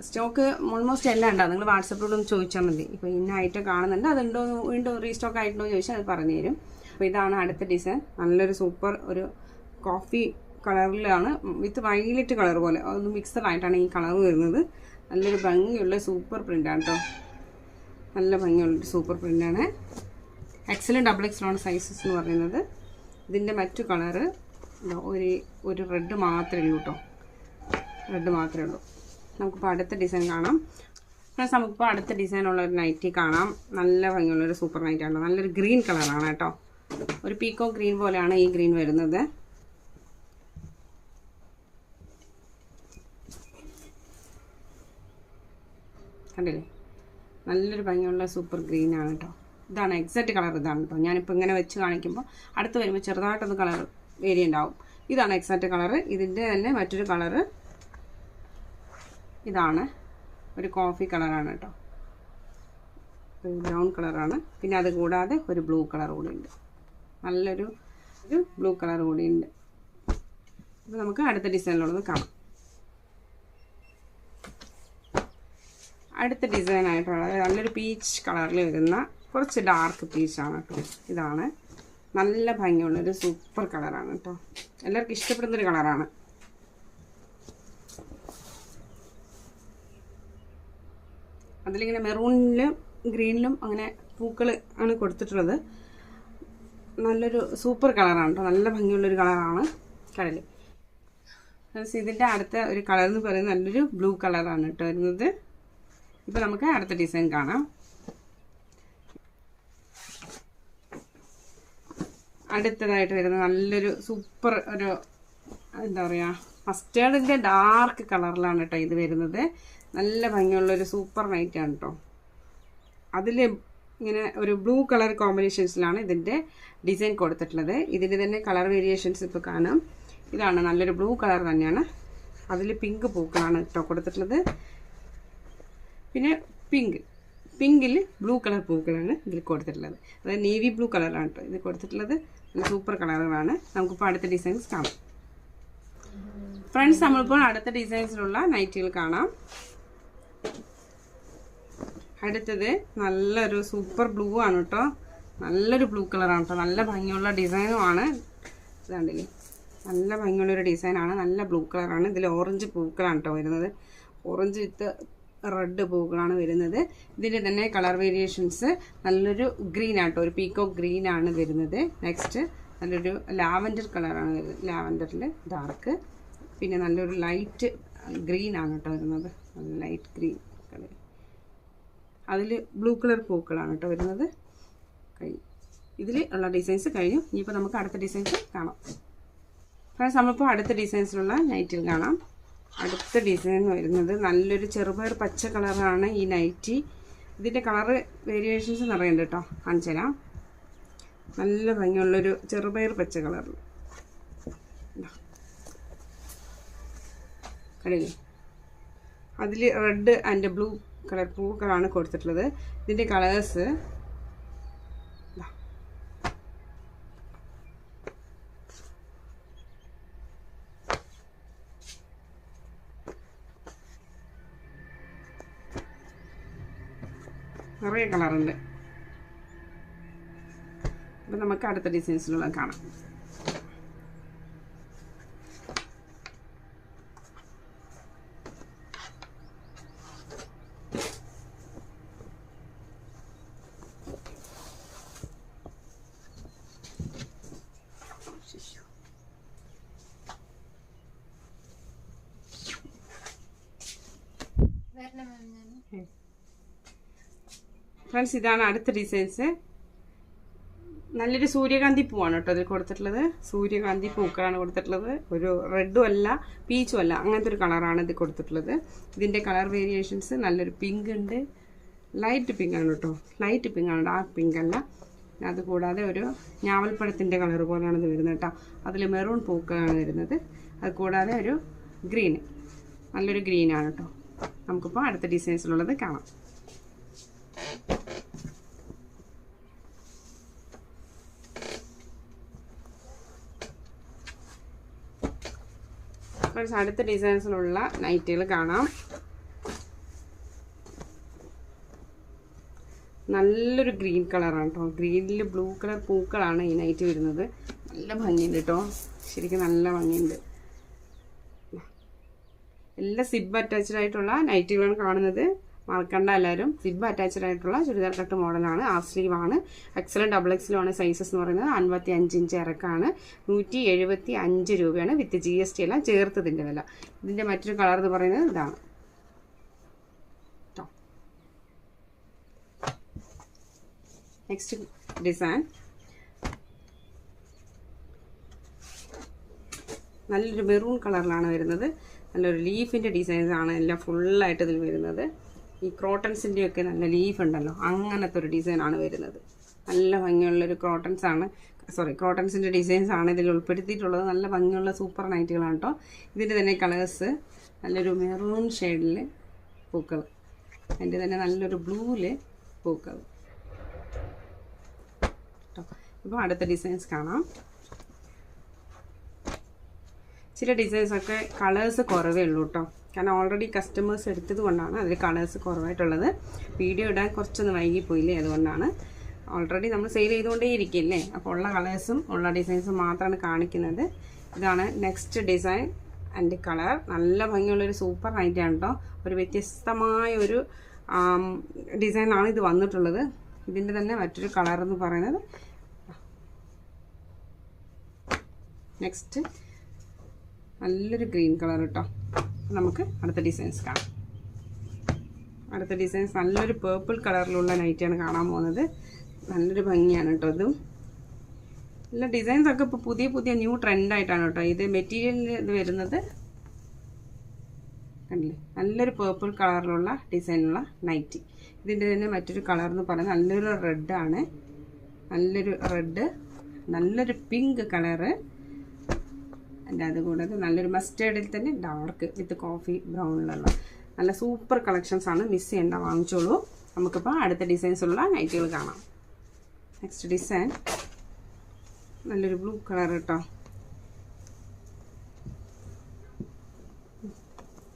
സ്റ്റോക്ക് ഓൾമോസ്റ്റ് എല്ലാം ഉണ്ടാവും. നിങ്ങൾ വാട്സപ്പിലൂടെ ഒന്ന് ചോദിച്ചാൽ മതി. ഇപ്പോൾ ഇന്ന ഐറ്റം കാണുന്നുണ്ട് അതുണ്ടോ വീണ്ടും റീസ്റ്റോക്ക് ആയിട്ടുണ്ടോ എന്ന് ചോദിച്ചാൽ അത് പറഞ്ഞു തരും. അപ്പോൾ ഇതാണ് അടുത്ത ഡിസൈൻ നല്ലൊരു സൂപ്പർ ഒരു കോഫി കളറിലാണ് വിത്ത് വൈലറ്റ് കളർ പോലെ. ഒന്ന് മിക്സഡ് ആയിട്ടാണ് ഈ കളർ വരുന്നത്. നല്ലൊരു ഭംഗിയുള്ള സൂപ്പർ പ്രിന്റാണ് കേട്ടോ നല്ല ഭംഗിയുള്ളൊരു സൂപ്പർ പ്രിന്റാണ് എക്സലും ഡബിൾ എക്സലാണ് സൈസസ് എന്ന് പറയുന്നത്. ഇതിന്റെ മറ്റു കളറ് ഒരു ഒരു റെഡ് മാത്രമേ ഉള്ളൂ കേട്ടോ റെഡ് മാത്രമേ ഉള്ളൂ. നമുക്കിപ്പോൾ അടുത്ത ഡിസൈൻ കാണാം. ഫ്രണ്ട്സ് നമുക്കിപ്പോൾ അടുത്ത ഡിസൈനുള്ള ഒരു നൈറ്റി കാണാം. നല്ല ഭംഗിയുള്ളൊരു സൂപ്പർ നൈറ്റി ആണ്. നല്ലൊരു ഗ്രീൻ കളറാണ് കേട്ടോ. ഒരു പീക്കോ ഗ്രീൻ പോലെയാണ് ഈ ഗ്രീൻ വരുന്നത്. കണ്ടില്ലേ? നല്ലൊരു ഭംഗിയുള്ള സൂപ്പർ ഗ്രീൻ ആണ് കേട്ടോ ഇതാണ് എക്സാക്റ്റ് കളർ ഇതാണ് കേട്ടോ ഞാനിപ്പോൾ ഇങ്ങനെ വെച്ച് കാണിക്കുമ്പോൾ അടുത്ത് വരുമ്പോൾ ചെറുതായിട്ടൊന്ന് കളർ വേരിയന്റ് ആവും. ഇതാണ് എക്സാക്റ്റ് കളർ ഇതിന്റെ തന്നെ മറ്റൊരു കളറ് ഇതാണ്. ഒരു കോഫി കളറാണ് കേട്ടോ ബ്രൗൺ കളറാണ് പിന്നെ അത് കൂടാതെ ഒരു ബ്ലൂ കളർ ഉണ്ട്. നല്ലൊരു ഒരു ബ്ലൂ കളർ ഉണ്ട്. അപ്പോൾ നമുക്ക് അടുത്ത ഡിസൈനിലുള്ളത് കാണാം. അടുത്ത ഡിസൈനായിട്ടുള്ളത് നല്ലൊരു പീച്ച് കളറിൽ വരുന്ന കുറച്ച് ഡാർക്ക് പീച്ചാണ് കേട്ടോ ഇതാണ്. നല്ല ഭംഗിയുള്ള ഒരു സൂപ്പർ കളറാണ് കേട്ടോ എല്ലാവർക്കും ഇഷ്ടപ്പെടുന്നൊരു കളറാണ് അതിലിങ്ങനെ മെറൂണിലും ഗ്രീനിലും അങ്ങനെ പൂക്കൾ ആണ് കൊടുത്തിട്ടുള്ളത്. നല്ലൊരു സൂപ്പർ കളറാണ് കേട്ടോ നല്ല ഭംഗിയുള്ളൊരു കളറാണ് കടൽ ഇതിന്റെ അടുത്ത ഒരു കളർ എന്ന് പറയുന്നത് നല്ലൊരു ബ്ലൂ കളറാണ് കേട്ടോ വരുന്നത്. ഇപ്പോൾ നമുക്ക് അടുത്ത ഡിസൈൻ കാണാം. അടുത്തതായിട്ട് വരുന്ന നല്ലൊരു സൂപ്പർ ഒരു എന്താ പറയുക മസ്റ്റേർഡിന്റെ ഡാർക്ക് കളറിലാണ് കേട്ടോ ഇത് വരുന്നത്. നല്ല ഭംഗിയുള്ളൊരു സൂപ്പർ നൈറ്റാണ് കേട്ടോ അതിൽ ഇങ്ങനെ ഒരു ബ്ലൂ കളർ കോമ്പിനേഷൻസിലാണ് ഇതിന്റെ ഡിസൈൻ കൊടുത്തിട്ടുള്ളത്. ഇതിന്റെ തന്നെ കളർ വേരിയേഷൻസ് ഇപ്പോൾ കാണാം. ഇതാണ് നല്ലൊരു ബ്ലൂ കളർ തന്നെയാണ്. അതിൽ പിങ്ക് പൂക്കളാണ് കേട്ടോ കൊടുത്തിട്ടുള്ളത്. പിന്നെ പിങ്ക് പിങ്കിൽ ബ്ലൂ കളർ പൂക്കളാണ് ഇതിൽ കൊടുത്തിട്ടുള്ളത്. അതായത് നേവി ബ്ലൂ കളറാണ് കേട്ടോ ഇത് കൊടുത്തിട്ടുള്ളത് സൂപ്പർ കളറുകളാണ് നമുക്കിപ്പോൾ അടുത്ത ഡിസൈൻസ് കാണാം. ഫ്രണ്ട്സ് നമ്മളിപ്പോൾ അടുത്ത ഡിസൈൻസിലുള്ള നൈറ്റികൾ കാണാം. അടുത്തത് നല്ലൊരു സൂപ്പർ ബ്ലൂ ആണ് കേട്ടോ നല്ലൊരു ബ്ലൂ കളറാണ് കേട്ടോ നല്ല ഭംഗിയുള്ള ഡിസൈനും ആണ്. ഇതാണ്ടില്ലേ. നല്ല ഭംഗിയുള്ളൊരു ഡിസൈനാണ്. നല്ല ബ്ലൂ കളറാണ്. ഇതിൽ ഓറഞ്ച് പൂക്കളാണ് കേട്ടോ വരുന്നത്. ഓറഞ്ച് വിത്ത് റെഡ് പൂക്കളാണ് വരുന്നത്. ഇതിന്റെ തന്നെ കളർ വേരിയേഷൻസ് നല്ലൊരു ഗ്രീൻ ആട്ടോ ഒരു പീക്കോ ഗ്രീൻ ആണ് വരുന്നത്. നെക്സ്റ്റ് നല്ലൊരു ലാവൻഡർ കളറാണ് വരുന്നത്. ലാവൻഡറിൽ ഡാർക്ക് പിന്നെ നല്ലൊരു ലൈറ്റ് ഗ്രീൻ ആണ് കേട്ടോ വരുന്നത്. ലൈറ്റ് ഗ്രീൻ കളർ അതിൽ ബ്ലൂ കളർ പൂക്കളാണ് കേട്ടോ വരുന്നത്. കഴിഞ്ഞു ഇതിൽ ഉള്ള ഡിസൈൻസ് കഴിഞ്ഞു. ഇനിയിപ്പോൾ നമുക്ക് അടുത്ത ഡിസൈൻസ് കാണാം. ഫ്രണ്ട്സ് നമ്മളിപ്പോൾ അടുത്ത ഡിസൈൻസിലുള്ള നൈറ്റിൽ കാണാം. അടുത്ത ഡിസൈൻ വരുന്നത് നല്ലൊരു ചെറുപയർ പച്ച കളറാണ് ഈ നൈറ്റി ഇതിന്റെ കളറ് വേരിയേഷൻസ് നിറയുണ്ട് കേട്ടോ കാണിച്ചു തരാം. നല്ല ഭംഗിയുള്ളൊരു ചെറുപയർ പച്ച കളറിൽ കണ്ടില്ലേ? അതിൽ റെഡ് ആൻഡ് ബ്ലൂ കളർ പൂക്കളാണ് കൊടുത്തിട്ടുള്ളത്. ഇതിന്റെ കളേഴ്സ് കുറേ കളറുണ്ട്. അപ്പം നമുക്ക് അടുത്ത ഡിസൈൻസിലുള്ള കാണാം. വരണം ഫ്രണ്ട്സ് ഇതാണ് അടുത്ത ഡിസൈൻസ് നല്ലൊരു സൂര്യകാന്തി പൂവാണ് കേട്ടോ അതിൽ കൊടുത്തിട്ടുള്ളത്. സൂര്യകാന്തി പൂക്കളാണ് കൊടുത്തിട്ടുള്ളത്. ഒരു റെഡും അല്ല പീച്ചും അല്ല. അങ്ങനത്തെ ഒരു കളറാണ് ഇത് കൊടുത്തിട്ടുള്ളത്. ഇതിന്റെ കളർ വേരിയേഷൻസ് നല്ലൊരു പിങ്ക് ഉണ്ട്. ലൈറ്റ് പിങ്ക് ആണ് കേട്ടോ. ലൈറ്റ് പിങ്ക് ആണ് ഡാർക്ക് പിങ്ക് അല്ല. അതുകൂടാതെ ഒരു ഞാവൽപ്പഴത്തിന്റെ കളർ പോലെയാണ് ഇത് വരുന്നത് കേട്ടോ. അതിൽ മെറൂൺ പൂക്കളാണ് വരുന്നത്. അത് കൂടാതെ ഒരു ഗ്രീൻ നല്ലൊരു ഗ്രീനാണ് കേട്ടോ. നമുക്കിപ്പോൾ അടുത്ത ഡിസൈൻസിലുള്ളത് കാണാം. ഫ്രണ്ട്സ് അടുത്ത ഡിസൈൻസിലുള്ള നൈറ്റുകൾ കാണാം. നല്ലൊരു ഗ്രീൻ കളറാണ് കേട്ടോ ഗ്രീനിൽ ബ്ലൂ കളർ പൂക്കളാണ് ഈ നൈറ്റ് വരുന്നത്. നല്ല ഭംഗിയുണ്ട് കേട്ടോ ശരിക്കും നല്ല ഭംഗിയുണ്ട്. എല്ലാ സിബ് അറ്റാച്ച്ഡ് ആയിട്ടുള്ള നൈറ്റുകളാണ് കാണുന്നത്. മറക്കണ്ട എല്ലാവരും. സിബ് അറ്റാച്ച്ഡ് ആയിട്ടുള്ള ചുരിദാർ കട്ട് മോഡലാണ്. ആ സ്ലീവ് ആണ്. എക്സലൻ ഡബിൾ എക്സലാണ് സൈസസ് എന്ന് പറയുന്നത്. അൻപത്തി അഞ്ച് ഇഞ്ച് ഇറക്കാണ്. നൂറ്റി എഴുപത്തി അഞ്ച് രൂപയാണ് വിത്ത് ജി എസ് ടി എല്ലാം ചേർത്തതിന്റെ വില. ഇതിന്റെ മറ്റൊരു കളർ എന്ന് പറയുന്നത് ഇതാണ്. നെക്സ്റ്റ് ഡിസൈൻ നല്ലൊരു മെറൂൺ കളറിലാണ് വരുന്നത്. നല്ലൊരു ലീഫിന്റെ ആണ്. എല്ലാം ഫുള്ളായിട്ട് ഇതിൽ വരുന്നത്. ഈ ക്രോട്ടൺസിന്റെ ഒക്കെ നല്ല ലീഫ് ഉണ്ടല്ലോ അങ്ങനത്തെ ഒരു ഡിസൈനാണ് വരുന്നത്. നല്ല ഭംഗിയുള്ളൊരു ക്രോട്ടൺസ് ആണ്. സോറി ക്രോട്ടൺസിന്റെ ഡിസൈൻസ് ആണ് ഇതിൽ ഉൾപ്പെടുത്തിയിട്ടുള്ളത്. നല്ല ഭംഗിയുള്ള സൂപ്പർ നൈറ്റുകളാണ് കേട്ടോ ഇതിന്റെ തന്നെ കളേഴ്സ് നല്ലൊരു മെറൂൺ ഷെയ്ഡിൽ പൂക്കൾ അതിന്റെ തന്നെ നല്ലൊരു ബ്ലൂവിൽ പൂക്കൾ കേട്ടോ ഇപ്പോൾ അടുത്ത ഡിസൈൻസ് കാണാം. ചില ഡിസൈൻസൊക്കെ കളേഴ്സ് കുറവേ ഉള്ളൂ കേട്ടോ കാരണം ഓൾറെഡി കസ്റ്റമേഴ്സ് എടുത്തത് കൊണ്ടാണ് അതിൽ കളേഴ്സ് കുറവായിട്ടുള്ളത്. വീഡിയോ ഇടാൻ കുറച്ചൊന്ന് വൈകിപ്പോയില്ലേ അതുകൊണ്ടാണ്. ഓൾറെഡി നമ്മൾ സെയിൽ ചെയ്തുകൊണ്ടേ ഇരിക്കില്ലേ അപ്പോൾ ഉള്ള കളേഴ്സും ഉള്ള ഡിസൈൻസും മാത്രമാണ് കാണിക്കുന്നത്. ഇതാണ് നെക്സ്റ്റ് ഡിസൈൻ ആൻഡ് കളർ നല്ല ഭംഗിയുള്ളൊരു സൂപ്പർ നൈറ്റാണ് കേട്ടോ ഒരു വ്യത്യസ്തമായ ഒരു ഡിസൈനാണ് ഇത് വന്നിട്ടുള്ളത്. ഇതിന്റെ തന്നെ മറ്റൊരു കളർ എന്ന് പറയുന്നത്. നെക്സ്റ്റ് നല്ലൊരു ഗ്രീൻ കളർ കേട്ടോ നമുക്ക് അടുത്ത ഡിസൈൻസ് കാണാം. അടുത്ത ഡിസൈൻസ് നല്ലൊരു പേർപ്പിൾ കളറിലുള്ള നൈറ്റിയാണ് കാണാൻ പോകുന്നത്. നല്ലൊരു ഭംഗിയാണ് കേട്ടോ നല്ല ഡിസൈൻസ് ഒക്കെ ഇപ്പോൾ പുതിയ പുതിയ ന്യൂ ട്രെൻഡായിട്ടാണ് കേട്ടോ. ഇത് മെറ്റീരിയലിൽ ഇത് വരുന്നത് കണ്ടില്ലേ? നല്ലൊരു പേർപ്പിൾ കളറിലുള്ള ഡിസൈനുള്ള നൈറ്റി ഇതിന്റെ തന്നെ മറ്റൊരു കളർ എന്ന് പറയുന്നത് നല്ലൊരു റെഡ് ആണ്. നല്ലൊരു റെഡ് നല്ലൊരു പിങ്ക് കളറ് എന്റെ അതുകൂടാതെ നല്ലൊരു മസ്റ്റേർഡിൽ തന്നെ ഡാർക്ക് വിത്ത് കോഫി ബ്രൗണിലുള്ള നല്ല സൂപ്പർ കളക്ഷൻസ് ആണ്. മിസ് ചെയ്യേണ്ട വാങ്ങിച്ചോളൂ. നമുക്കിപ്പോൾ അടുത്ത ഡിസൈൻസ് ഉള്ള നൈറ്റുകൾ കാണാം. നെക്സ്റ്റ് ഡിസൈൻ നല്ലൊരു ബ്ലൂ കളർ കേട്ടോ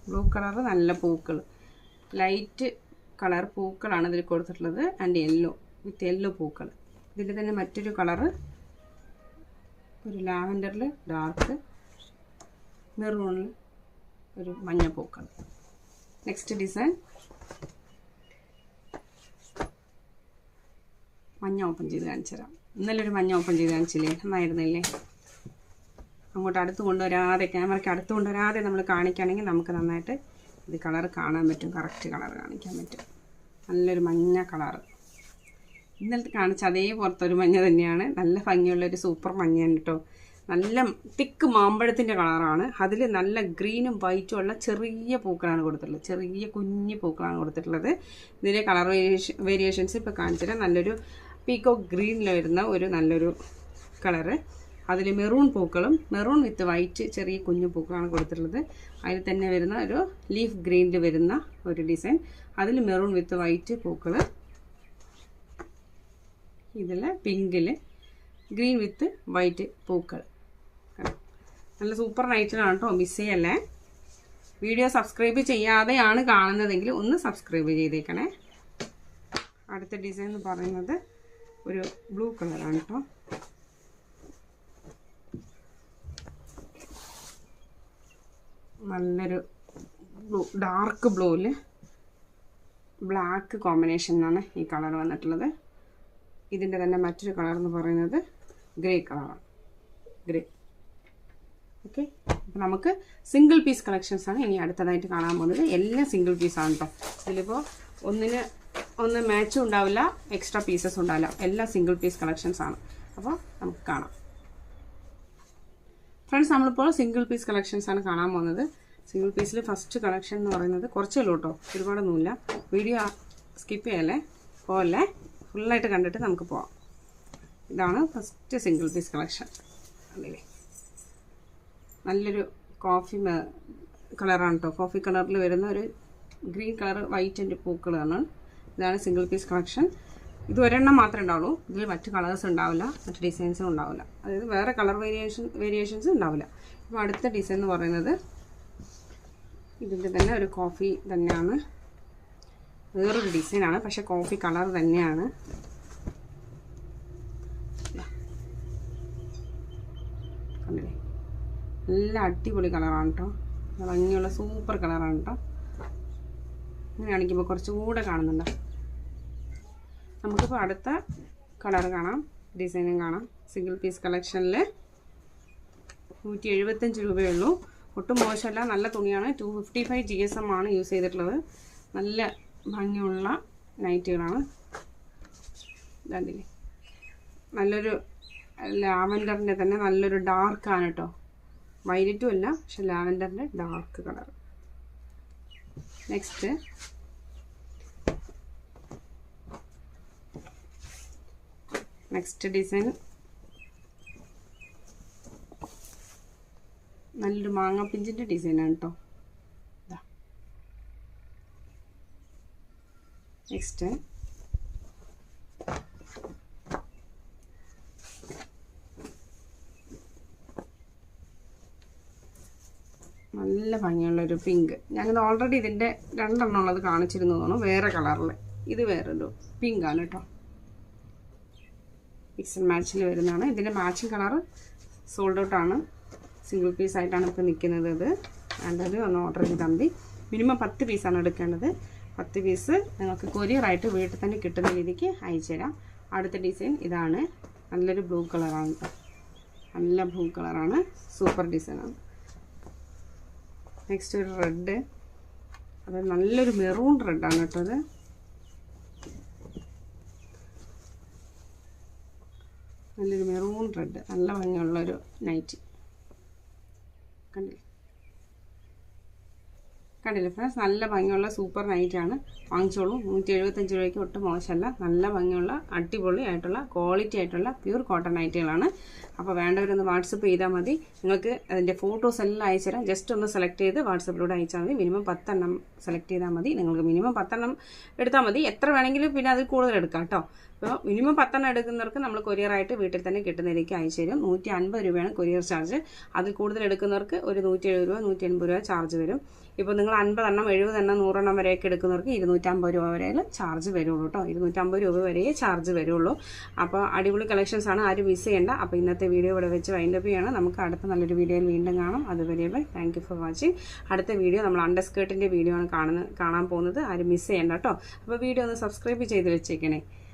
ബ്ലൂ കളർ നല്ല പൂക്കൾ. ലൈറ്റ് കളർ പൂക്കളാണ് ഇതിൽ കൊടുത്തിട്ടുള്ളത്. ആൻഡ് യെല്ലോ വിത്ത് യെല്ലോ പൂക്കൾ. ഇതിന്റെ തന്നെ മറ്റൊരു കളറ് ഒരു ലാവൻഡറിൽ ഡാർക്ക് മെറൂണിൽ ഒരു മഞ്ഞ പൂക്കൾ. നെക്സ്റ്റ് ഡിസൈൻ മഞ്ഞ ഓപ്പൺ ചെയ്ത് കാണിച്ചു തരാം ഇന്നലെ ഒരു മഞ്ഞ ഓപ്പൺ ചെയ്ത് കാണിച്ചില്ലേ? നന്നായിരുന്നില്ലേ? അങ്ങോട്ട് അടുത്ത് കൊണ്ടുവരാതെ ക്യാമറയ്ക്ക് അടുത്ത് കൊണ്ടുവരാതെ നമ്മൾ കാണിക്കുകയാണെങ്കിൽ നമുക്ക് നന്നായിട്ട് ഇത് കളർ കാണാൻ പറ്റും. കറക്റ്റ് കളർ കാണിക്കാൻ പറ്റും. നല്ലൊരു മഞ്ഞ കളർ ഇന്നലത്തെ കാണിച്ച അതേ പുറത്തൊരു മഞ്ഞ തന്നെയാണ്. നല്ല ഭംഗിയുള്ളൊരു സൂപ്പർ മഞ്ഞയാണ് കേട്ടോ. നല്ല തിക്ക് മാമ്പഴത്തിന്റെ കളറാണ്. അതിൽ നല്ല ഗ്രീനും വൈറ്റും ഉള്ള ചെറിയ പൂക്കളാണ് കൊടുത്തിട്ടുള്ളത്. ചെറിയ കുഞ്ഞു പൂക്കളാണ് കൊടുത്തിട്ടുള്ളത്. ഇതിന്റെ കളർ വേരിയേഷൻ വേരിയേഷൻസ് ഇപ്പോൾ കാണിച്ചിട്ട് നല്ലൊരു പീക്കോ ഗ്രീനിൽ വരുന്ന ഒരു നല്ലൊരു കളറ്. അതിൽ മെറൂൺ പൂക്കളും മെറൂൺ വിത്ത് വൈറ്റ് ചെറിയ കുഞ്ഞു പൂക്കളാണ് കൊടുത്തിട്ടുള്ളത്. അതിൽ തന്നെ വരുന്ന ഒരു ലീഫ് ഗ്രീനിൽ വരുന്ന ഒരു ഡിസൈൻ. അതിൽ മെറൂൺ വിത്ത് വൈറ്റ് പൂക്കൾ ഇതിൽ പിങ്കിൽ ഗ്രീൻ വിത്ത് വൈറ്റ് പൂക്കൾ? നല്ല സൂപ്പർ നൈറ്റിലാണ് കേട്ടോ മിസ് ചെയ്യല്ലേ വീഡിയോ സബ്സ്ക്രൈബ് ചെയ്യാതെയാണ് കാണുന്നതെങ്കിൽ ഒന്ന് സബ്സ്ക്രൈബ് ചെയ്തേക്കണേ. അടുത്ത ഡിസൈൻ എന്ന് പറയുന്നത് ഒരു ബ്ലൂ കളറാണ് കേട്ടോ നല്ലൊരു ബ്ലൂ ഡാർക്ക് ബ്ലൂവിൽ ബ്ലാക്ക് കോമ്പിനേഷൻ എന്നാണ് ഈ കളർ വന്നിട്ടുള്ളത്. ഇതിന്റെ തന്നെ മറ്റൊരു കളർ എന്ന് പറയുന്നത് ഗ്രേ കളറാണ്. ഗ്രേ. ഓക്കെ അപ്പോൾ നമുക്ക് സിംഗിൾ പീസ് കളക്ഷൻസ് ആണ് ഇനി അടുത്തതായിട്ട് കാണാൻ പോകുന്നത്. എല്ലാം സിംഗിൾ പീസാണ് കേട്ടോ ഇതിലിപ്പോൾ ഒന്നിന് ഒന്ന് മാച്ചും ഉണ്ടാവില്ല എക്സ്ട്രാ പീസസ് ഉണ്ടാവില്ല. എല്ലാം സിംഗിൾ പീസ് കളക്ഷൻസ് ആണ്. അപ്പോൾ നമുക്ക് കാണാം. ഫ്രണ്ട്സ് നമ്മളിപ്പോൾ സിംഗിൾ പീസ് കളക്ഷൻസ് ആണ് കാണാൻ പോകുന്നത്. സിംഗിൾ പീസിൽ ഫസ്റ്റ് കളക്ഷൻ എന്ന് പറയുന്നത് കുറച്ചേ ഉള്ളൂ കേട്ടോ ഒരുപാടൊന്നുമില്ല. വീഡിയോ സ്കിപ്പ് ചെയ്യല്ലേ? പോകല്ലേ ഫുള്ളായിട്ട് കണ്ടിട്ട് നമുക്ക് പോവാം. ഇതാണ് ഫസ്റ്റ് സിംഗിൾ പീസ് കളക്ഷൻ അല്ലേ നല്ലൊരു കോഫി കളറാണ് കേട്ടോ കോഫി കളറിൽ വരുന്ന ഒരു ഗ്രീൻ കളർ വൈറ്റ് ആൻഡ് പൂക്കളാണ്. ഇതാണ് സിംഗിൾ പീസ് കളക്ഷൻ ഇത് ഒരെണ്ണം മാത്രമേ ഉണ്ടാവുള്ളൂ. ഇതിൽ മറ്റ് കളേഴ്സ് ഉണ്ടാവില്ല മറ്റ് ഡിസൈൻസും ഉണ്ടാവില്ല. അതായത് വേറെ കളർ വേരിയേഷൻ വേരിയേഷൻസ് ഉണ്ടാവില്ല. അപ്പോൾ അടുത്ത ഡിസൈൻ എന്ന് പറയുന്നത് ഇതിന്റെ തന്നെ ഒരു കോഫി തന്നെയാണ്. വേറൊരു ഡിസൈനാണ് പക്ഷേ കോഫി കളർ തന്നെയാണ്. കണ്ടില്ലേ? നല്ല അടിപൊളി കളറാണ് കേട്ടോ ഭംഗിയുള്ള സൂപ്പർ കളറാണ് കേട്ടോ ഇങ്ങനെ കാണിക്കുമ്പോൾ കുറച്ചുകൂടെ കാണുന്നുണ്ട്? നമുക്കിപ്പോൾ അടുത്ത കളർ കാണാം. ഡിസൈനും കാണാം. സിംഗിൾ പീസ് കളക്ഷനിൽ നൂറ്റി എഴുപത്തഞ്ച് രൂപയേ ഉള്ളൂ ഒട്ടും മോശമല്ല. നല്ല തുണിയാണ്. Two fifty five G S M ആണ് യൂസ് ചെയ്തിട്ടുള്ളത്. നല്ല ഭംഗിയുള്ള നൈറ്റുകളാണ്. ഇതാണ്ടില്ലേ നല്ലൊരു ലാവൻഡറിന്റെ തന്നെ നല്ലൊരു ഡാർക്കാണ് കേട്ടോ വൈലറ്റും അല്ല പക്ഷെ ലാവൻഡറിന്റെ dark colour. Next. Next design. നല്ലൊരു മാങ്ങാപ്പിഞ്ചിന്റെ ഡിസൈനാണ് കേട്ടോ നെക്സ്റ്റ്. നല്ല ഭംഗിയുള്ളൊരു പിങ്ക്. ഞങ്ങൾ ഓൾറെഡി ഇതിന്റെ രണ്ടെണ്ണം ഉള്ളത് കാണിച്ചിരുന്നു തോന്നുന്നു. വേറെ കളറിൽ ഇത് വേറൊരു പിങ്കാണ് കേട്ടോ മിക്സ് ആൻഡ് മാച്ചിൽ വരുന്നതാണ്. ഇതിന്റെ മാച്ചിങ് കളർ സോൾഡ് ഔട്ടാണ് സിംഗിൾ പീസ് ആയിട്ടാണ് ഇപ്പോൾ നിൽക്കുന്നത് ഇത്. വേണ്ടത് ഒന്ന് ഓർഡർ ചെയ്താൽ മതി. മിനിമം പത്ത് പീസാണ് എടുക്കേണ്ടത്. പത്ത് പീസ് നിങ്ങൾക്ക് കൊരിയറായിട്ട് വീട്ടിൽ തന്നെ കിട്ടുന്ന രീതിക്ക് അയച്ചു തരാം. അടുത്ത ഡിസൈൻ ഇതാണ്. നല്ലൊരു ബ്ലൂ കളറാണ് നല്ല ബ്ലൂ കളറാണ് സൂപ്പർ ഡിസൈനാണ് നെക്സ്റ്റ് ഒരു റെഡ് അത് നല്ലൊരു മെറൂൺ റെഡാണ് കേട്ടോ അത്. നല്ലൊരു മെറൂൺ റെഡ് നല്ല ഭംഗിയുള്ളൊരു നൈറ്റ് കണ്ടില്ലേ? കണ്ടില്ലേ ഫ്രണ്ട്സ് നല്ല ഭംഗിയുള്ള സൂപ്പർ നൈറ്റാണ് വാങ്ങിച്ചോളൂ. നൂറ്റി എഴുപത്തഞ്ച് രൂപയ്ക്ക് ഒട്ടും മോശമല്ല. നല്ല ഭംഗിയുള്ള അടിപൊളി ആയിട്ടുള്ള ക്വാളിറ്റി ആയിട്ടുള്ള പ്യൂർ കോട്ടൺ നൈറ്റുകളാണ് അപ്പോൾ വേണ്ടവരൊന്ന് വാട്സപ്പ് ചെയ്താൽ മതി. നിങ്ങൾക്ക് അതിന്റെ ഫോട്ടോസ് എല്ലാം അയച്ചു തരാം. ജസ്റ്റ് ഒന്ന് സെലക്ട് ചെയ്ത് വാട്സപ്പിലൂടെ അയച്ചാൽ മതി. മിനിമം പത്തെണ്ണം സെലക്ട് ചെയ്താൽ മതി. നിങ്ങൾക്ക് മിനിമം പത്തെണ്ണം എടുത്താൽ മതി. എത്ര വേണമെങ്കിലും പിന്നെ അതിൽ കൂടുതൽ എടുക്കാം കേട്ടോ. അപ്പോൾ മിനിമം പത്തെണ്ണം എടുക്കുന്നവർക്ക് നമ്മൾ കൊറിയറായിട്ട് വീട്ടിൽ തന്നെ കിട്ടുന്നതിലേക്ക് അയച്ചു തരും. നൂറ്റി അൻപത് രൂപയാണ് കൊറിയർ ചാർജ് അതിൽ കൂടുതൽ എടുക്കുന്നവർക്ക് ഒരു നൂറ്റി എഴുപത് രൂപ നൂറ്റി എൺപത് രൂപ ചാർജ് വരും. ഇപ്പോൾ നിങ്ങൾ അൻപതെണ്ണം എഴുപതെണ്ണം നൂറെണ്ണം വരെയൊക്കെ എടുക്കുന്നവർക്ക് ഇരുന്നൂറ്റമ്പത് രൂപ വരെ ചാർജ് വരുള്ളൂ കേട്ടോ ഇരുന്നൂറ്റമ്പത് രൂപ വരെ ചാർജ് വരുള്ളൂ. അപ്പോൾ അടിപൊളി കളക്ഷൻസ് ആണ്. ആരും മിസ് ചെയ്യേണ്ട. അപ്പോൾ ഇന്നത്തെ വീഡിയോ ഇവിടെ വെച്ച് വൈൻഡ് അപ്പ് ചെയ്യണം. നമുക്ക് അടുത്ത നല്ലൊരു വീഡിയോയിൽ വീണ്ടും കാണാം. അതുവരെ ബൈ താങ്ക് ഫോർ വാച്ചിങ് അടുത്ത വീഡിയോ നമ്മൾ അണ്ടർ സ്കേർട്ടിന്റെ വീഡിയോ ആണ് കാണുന്ന കാണാൻ പോകുന്നത്. ആരും മിസ് ചെയ്യേണ്ട കേട്ടോ അപ്പോൾ വീഡിയോ ഒന്ന് സബ്സ്ക്രൈബ് ചെയ്ത് വെച്ചേക്കണേ.